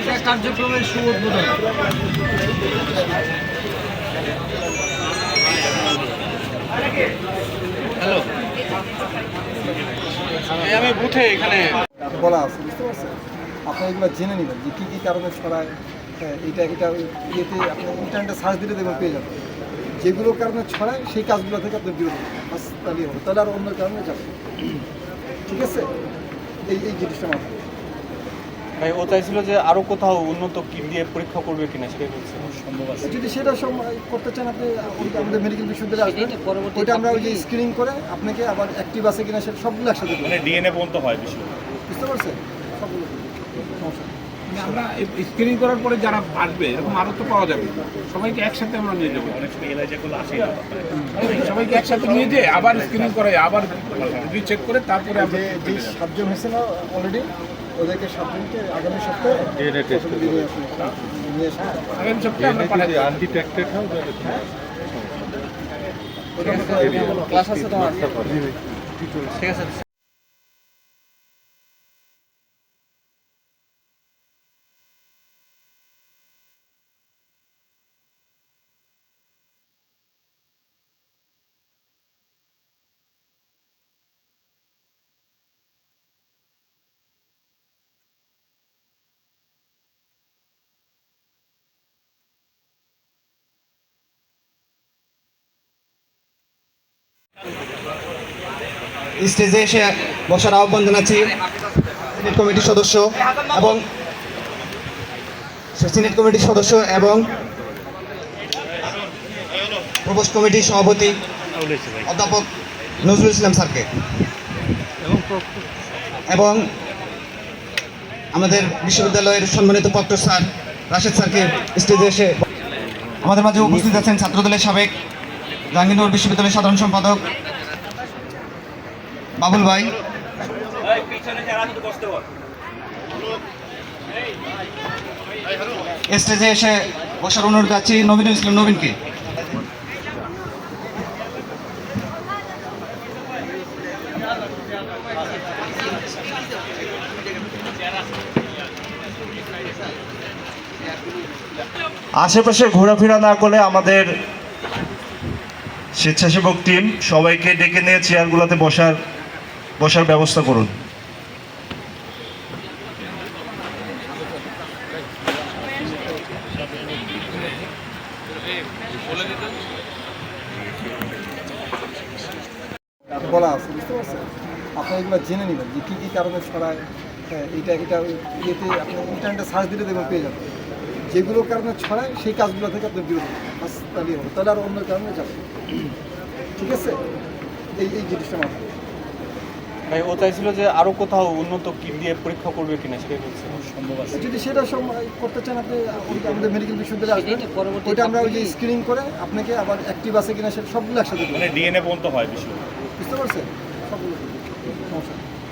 এটা কার্যক্রমের সুবোধবোধন হ্যালো। আমি বুথে এখানে। বলা আছে বুঝতে পারছেন? আপনি এগুলো জেনে নেবেন যে কী কী কারণে ছড়ায় হ্যাঁ, এটা এটা ওই ইয়েতে আপনি ইন্টারনেটে সার্চ দিলে দেখবেন পেয়ে যাবেন। যেগুলো কারণে ছড়ায় সেই কাজগুলো থেকে আপনি বিরত থাকবেন। হবে। তাহলে আর অন্য কারণে যাবে। ঠিক আছে? এই এই জিনিসটা মাথায়। ভাই ও চাইছিল যে আরও কোথাও উন্নত কিট দিয়ে পরীক্ষা করবে কিনা সেটাই বলছে। সম্ভব আছে। যদি সেটা করতে চান আপনি আমাদের মেডিকেল বিশ্ববিদ্যালয়ে আসবেন। ওইটা আমরা ওই যে স্ক্রিনিং করে আপনাকে আবার অ্যাক্টিভ আছে কিনা সেটা সবগুলো একসাথে মানে ডিএনএ পর্যন্ত হয় বিষয় বুঝতে পারছেন? সবগুলো। মানে আমরা স্ক্রিনিং করার পরে যারা আসবে এরকম আরও তো পাওয়া যাবে। সবাইকে একসাথে আমরা নিয়ে যাব। অনেক সময় এলাইজাগুলো আসে সবাইকে একসাথে নিয়ে যেয়ে আবার স্ক্রিনিং করে আবার রিচেক করে তারপরে আমরা সাতজন হয়েছে না অলরেডি ওদেরকে আগামী সপ্তাহে নিয়ে আসুন নিয়ে আসুন আগামী সপ্তাহে আমরা পাঠাই আনডিটেক্টেড হয় তাহলে ক্লাস আছে তোমার ঠিক আছে। স্টেজে এসে বসার আহ্বান জানাচ্ছি সিনেট কমিটির সদস্য এবং সিনেট কমিটির সদস্য এবং প্রবোস্ট কমিটির সভাপতি অধ্যাপক নজরুল ইসলাম স্যারকে। এবং আমাদের বিশ্ববিদ্যালয়ের সম্মানিত প্রক্টর স্যার রাশেদ স্যারকে স্টেজে এসে আমাদের মাঝে উপস্থিত আছেন ছাত্রদলের সাবেক জাহাঙ্গীরনগর বিশ্ববিদ্যালয়ের সাধারণ সম্পাদক বাবুল ভাই। স্টেজে এসে বসার অনুরোধ যাচ্ছি নবীন ইসলাম, নবীনকে। আশেপাশে ঘোরাফেরা না করলে আমাদের স্বেচ্ছাসেবক টিম সবাইকে ডেকে নিয়ে চেয়ারগুলোতে বসার বসার ব্যবস্থা করুন। বলা আছে বুঝতে পারছেন? আপনি এগুলো জেনে নেবেন যে কী কী কারণে ছড়ায় হ্যাঁ, এটা এটা ইয়েতে আপনি ইন্টারনেটে সার্চ দিলে দেখবেন পেয়ে যাবেন। যেগুলো কারণে ছড়ায় সেই কাজগুলো থেকে আপনি বিরত তাহলে আর অন্য কারণে যাবে। ঠিক আছে? এই এই জিনিসটা মাথায়। ভাই ও চাইছিল যে আরও কোথাও উন্নত কিট দিয়ে পরীক্ষা করবে কিনা সেটাই বলছে। সম্ভব আছে। যদি সেটা করতে চান আপনি আমাদের মেডিকেল বিশ্ববিদ্যালয়ে আসবেন। ওইটা আমরা ওই যে স্ক্রিনিং করে আপনাকে আবার অ্যাক্টিভ আছে কিনা সেটা সবগুলো একসাথে মানে ডিএনএ পর্যন্ত হয় বিষয় বুঝতে পারছেন? সবগুলো।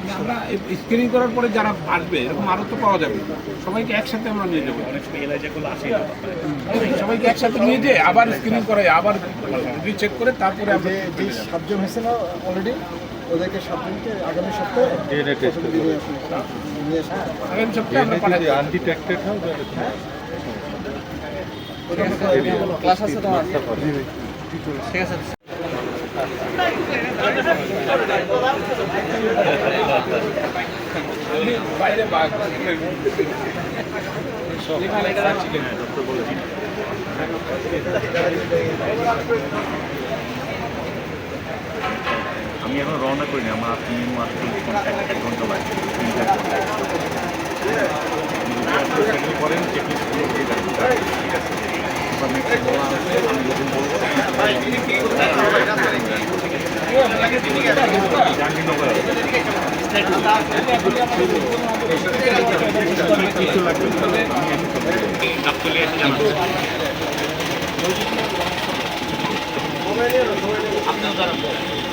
মানে আমরা স্ক্রিনিং করার পরে যারা আসবে এরকম আরও তো পাওয়া যাবে। সবাইকে একসাথে আমরা নিয়ে যাব। অনেক সময় এলাইজাগুলো আসে সবাইকে একসাথে নিয়ে যেয়ে আবার স্ক্রিনিং করে আবার রিচেক করে তারপরে যে যে সাতজন হয়েছে না অলরেডি ওদেরকে আগামী সপ্তাহে নিয়ে আসুন নিয়ে আসুন আগামী সপ্তাহে আমরা পাঠাই আনডিটেক্টেড হয় তাহলে ক্লাস আছে তোমার ঠিক আছে বাইরে বাঘ আমি এখন রওনা করিনি আমার আপনি মাত্র এক ঘণ্টা লাগে তিন চার ঘণ্টা আপনি করেন চেকলিস্ট ঠিক আছে এবার next বলা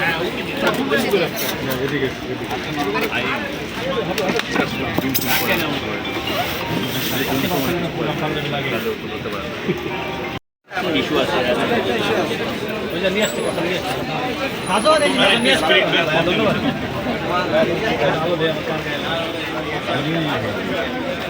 জাহাঙ্গীরনগর আছে। জানাব প্রতিদিনের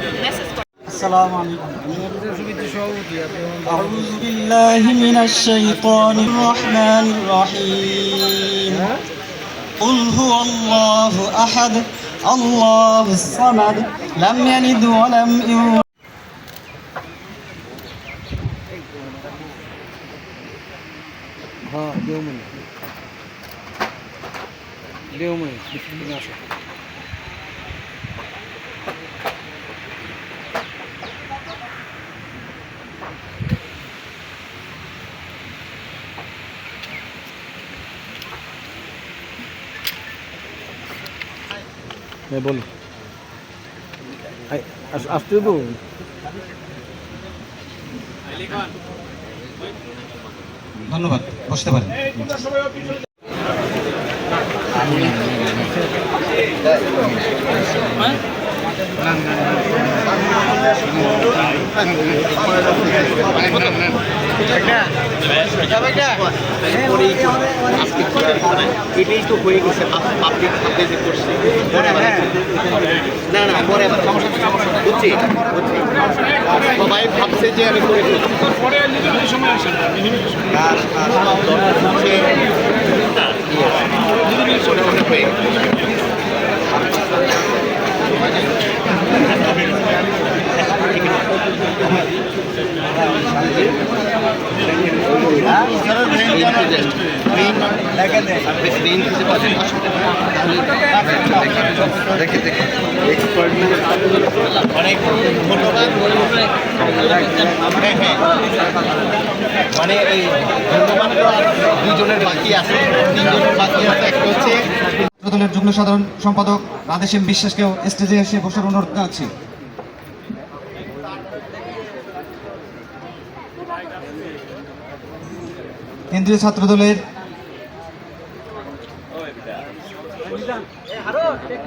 السلام عليكم. أعوذ بالله من الشيطان الرحمن الرحيم قل هو الله أحد الله الصمد لم يلد ولم يولد ها اليوم اليوم بسم الله হ্যাঁ বলো আসতে তো ধন্যবাদ বসতে পারেন। এটাই তো হয়ে গেছে পাবলিক আপনি যে করছে না না পরে বুঝছি সবাই ভাবছে যে আমি করে ফেলছি। পরে নির্বাচনের সময় আসেন না, নির্বাচনের সময়। আর আর দরকার হচ্ছে মনে মনে হয়ে গেছে। মানে এই ধন্যবাদ দুজনের বাকি আছে, তিনজনের বাকি আছে, একটা হচ্ছে ছাত্রদলের যুগ্ম সাধারণ সম্পাদক রাধেশ্যাম বিশ্বাসকেও স্টেজে এসে বসার অনুরোধ জানাচ্ছি। কেন্দ্রীয় ছাত্রদলের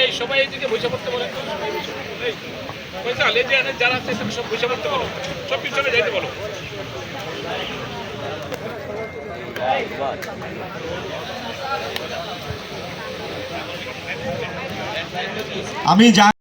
এই সবাই এদিকে বসে পড়তে বলে। পয়সা লেজে আনে যারা আছে সব বসে পড়তে বলো। সব পিছনে যাইতে বলো। আমি যা